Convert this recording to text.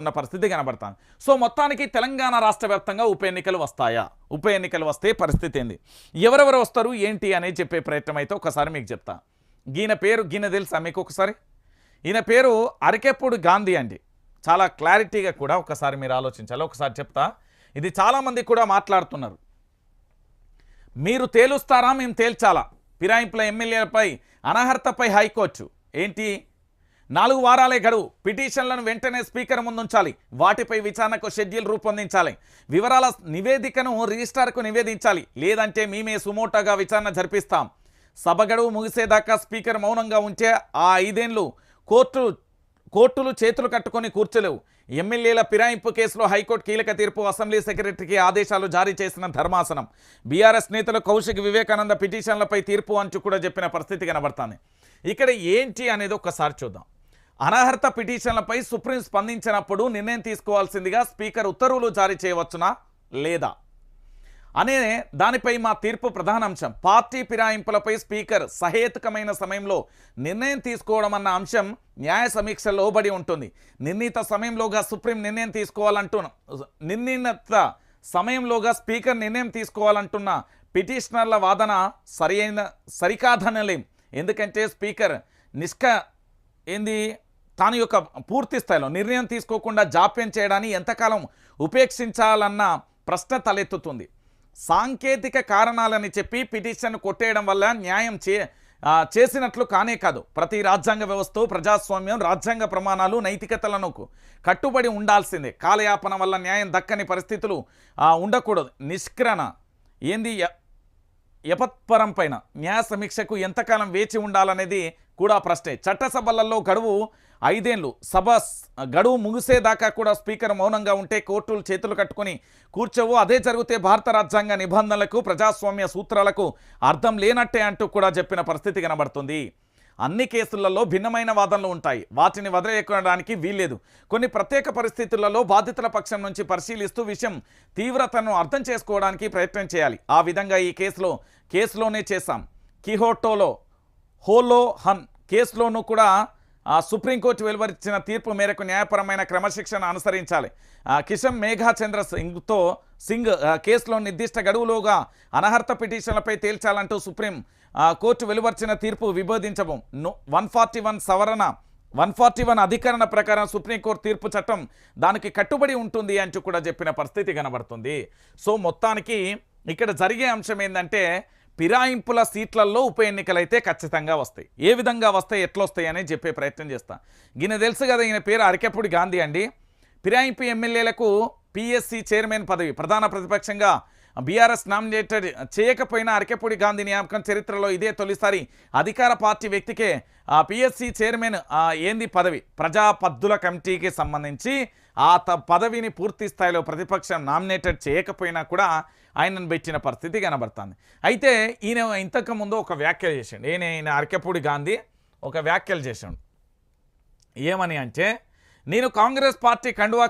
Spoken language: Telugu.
ఉన్న పరిస్థితి కనబడుతుంది. సో మొత్తానికి తెలంగాణ రాష్ట్ర వ్యాప్తంగా ఉప ఎన్నికలు వస్తాయా? ఉప ఎన్నికలు వస్తే పరిస్థితి ఏంది? ఎవరెవరు వస్తారు ఏంటి అనేది చెప్పే ప్రయత్నం అయితే ఒకసారి మీకు చెప్తా. ఈయన పేరు గీన తెలుసా మీకు ఒకసారి? ఈయన పేరు అరకెప్పుడు గాంధీ అండి. చాలా క్లారిటీగా కూడా ఒకసారి మీరు ఆలోచించాలి. ఒకసారి చెప్తా. ఇది చాలామంది కూడా మాట్లాడుతున్నారు. మీరు తేలుస్తారా? మేము తేల్చాలా? ఫిరాయింపుల ఎమ్మెల్యేలపై అనర్హతపై హైకోర్టు. ఏంటి? నాలుగు వారాలే గడువు. పిటిషన్లను వెంటనే స్పీకర్ ముందుంచాలి. వాటిపై విచారణకు షెడ్యూల్ రూపొందించాలి. వివరాల నివేదికను రిజిస్ట్రార్కు నివేదించాలి. లేదంటే మేమే సుమోటోగా విచారణ జరిపిస్తాం. సభ గడువు ముగిసేదాకా స్పీకర్ మౌనంగా ఉంటే ఆ ఐదేండ్లు కోర్టు కోర్టులు చేతులు కట్టుకొని కూర్చోలేవు. ఎమ్మెల్యేల ఫిరాయింపు కేసులో హైకోర్టు కీలక తీర్పు అసెంబ్లీ సెక్రటరీకి ఆదేశాలు జారీ చేసిన ధర్మాసనం. బీఆర్ఎస్ నేతలు కౌశిక్ వివేకానంద పిటిషన్లపై తీర్పు అంచు కూడా చెప్పిన పరిస్థితి కనబడుతుంది. ఇక్కడ ఏంటి అనేది ఒక్కసారి చూద్దాం. అనర్హత పిటిషన్లపై సుప్రీం స్పందించినప్పుడు నిర్ణయం తీసుకోవాల్సిందిగా స్పీకర్ ఉత్తర్వులు జారీ చేయవచ్చునా లేదా? అనే దానిపై మా తీర్పు ప్రధాన అంశం పార్టీ ఫిరాయింపులపై స్పీకర్ సహేతుకమైన సమయంలో నిర్ణయం తీసుకోవడం అన్న అంశం న్యాయ సమీక్ష లోబడి ఉంటుంది. నిర్ణీత సమయంలోగా సుప్రీం నిర్ణయం తీసుకోవాలంటూ నిర్ణీత సమయంలోగా స్పీకర్ నిర్ణయం తీసుకోవాలంటున్న పిటిషనర్ల వాదన సరైన సరికాదనలేం. ఎందుకంటే స్పీకర్ నిష్క ఏంది? తాను యొక్క పూర్తి స్థాయిలో నిర్ణయం తీసుకోకుండా జాప్యం చేయడాన్ని ఎంతకాలం ఉపేక్షించాలన్న ప్రశ్న తలెత్తుతుంది. సాంకేతిక కారణాలని చెప్పి పిటిషన్ కొట్టేయడం వల్ల న్యాయం చే చేసినట్లు కానే కాదు. ప్రతి రాజ్యాంగ వ్యవస్థ ప్రజాస్వామ్యం రాజ్యాంగ ప్రమాణాలు నైతికతలను కట్టుబడి ఉండాల్సిందే. కాలయాపన వల్ల న్యాయం దక్కని పరిస్థితులు ఉండకూడదు. నిష్క్రణ ఏంది య- యపత్పరం పైన న్యాయ సమీక్షకు ఎంతకాలం వేచి ఉండాలనేది కూడా ప్రశ్నే. చట్టసభలలో గడువు ఐదేండ్లు. సభ గడువు ముగిసేదాకా కూడా స్పీకర్ మౌనంగా ఉంటే కోర్టులు చేతులు కట్టుకొని కూర్చోవు. అదే జరిగితే భారత రాజ్యాంగ నిబంధనలకు ప్రజాస్వామ్య సూత్రాలకు అర్థం లేనట్టే అంటూ కూడా చెప్పిన పరిస్థితి కనబడుతుంది. అన్ని కేసులలో భిన్నమైన వాదనలు ఉంటాయి. వాటిని వదిలేయడానికి వీల్లేదు. కొన్ని ప్రత్యేక పరిస్థితులలో బాధితుల పక్షం నుంచి పరిశీలిస్తూ విషయం తీవ్రతను అర్థం చేసుకోవడానికి ప్రయత్నం చేయాలి. ఆ విధంగా ఈ కేసులో కేసులోనే చేశాం. కిహోటోలో హోలో హన్ కేసులోనూ కూడా సుప్రీంకోర్టు వెలువరించిన తీర్పు మేరకు న్యాయపరమైన క్రమశిక్షణ అనుసరించాలి. కిషన్ మేఘాచంద్ర సింగ్తో సింగ్ కేసులో నిర్దిష్ట గడువులోగా అనర్హత పిటిషన్లపై తేల్చాలంటూ సుప్రీం కోర్టు వెలువరిచిన తీర్పు విభేదించబం. వన్ ఫార్టీ వన్ సవరణ వన్ ఫార్టీ వన్ అధికరణ ప్రకారం సుప్రీంకోర్టు తీర్పు చట్టం దానికి కట్టుబడి ఉంటుంది అంటూ కూడా చెప్పిన పరిస్థితి కనబడుతుంది. సో మొత్తానికి ఇక్కడ జరిగే అంశం ఏంటంటే ఫిరాయింపుల సీట్లలో ఉప ఎన్నికలైతే ఖచ్చితంగా వస్తాయి. ఏ విధంగా వస్తాయి ఎట్లొస్తాయి అనేది చెప్పే ప్రయత్నం చేస్తా. ఈయన తెలుసు కదా ఈయన పేరు అరకెప్పుడు గాంధీ అండి. ఫిరాయింపు ఎమ్మెల్యేలకు పిఎస్సి చైర్మన్ పదవి ప్రధాన ప్రతిపక్షంగా బీఆర్ఎస్ నామినేటెడ్ చేయకపోయినా అరకెపూడి గాంధీ నియామకం చరిత్రలో ఇదే తొలిసారి అధికార పార్టీ వ్యక్తికే ఆ పిఎస్సి చైర్మన్ ఏంది పదవి ప్రజాపద్దుల కమిటీకి సంబంధించి ఆ త పదవిని పూర్తి స్థాయిలో ప్రతిపక్షం నామినేటెడ్ చేయకపోయినా కూడా ఆయనను పెట్టిన పరిస్థితి కనబడుతుంది. అయితే ఈయన ఇంతకుముందు ఒక వ్యాఖ్యలు చేసిండు. ఈయన ఈయన అరకెపూడి గాంధీ ఒక వ్యాఖ్యలు చేసిండు. ఏమని అంటే నేను కాంగ్రెస్ పార్టీ కండువా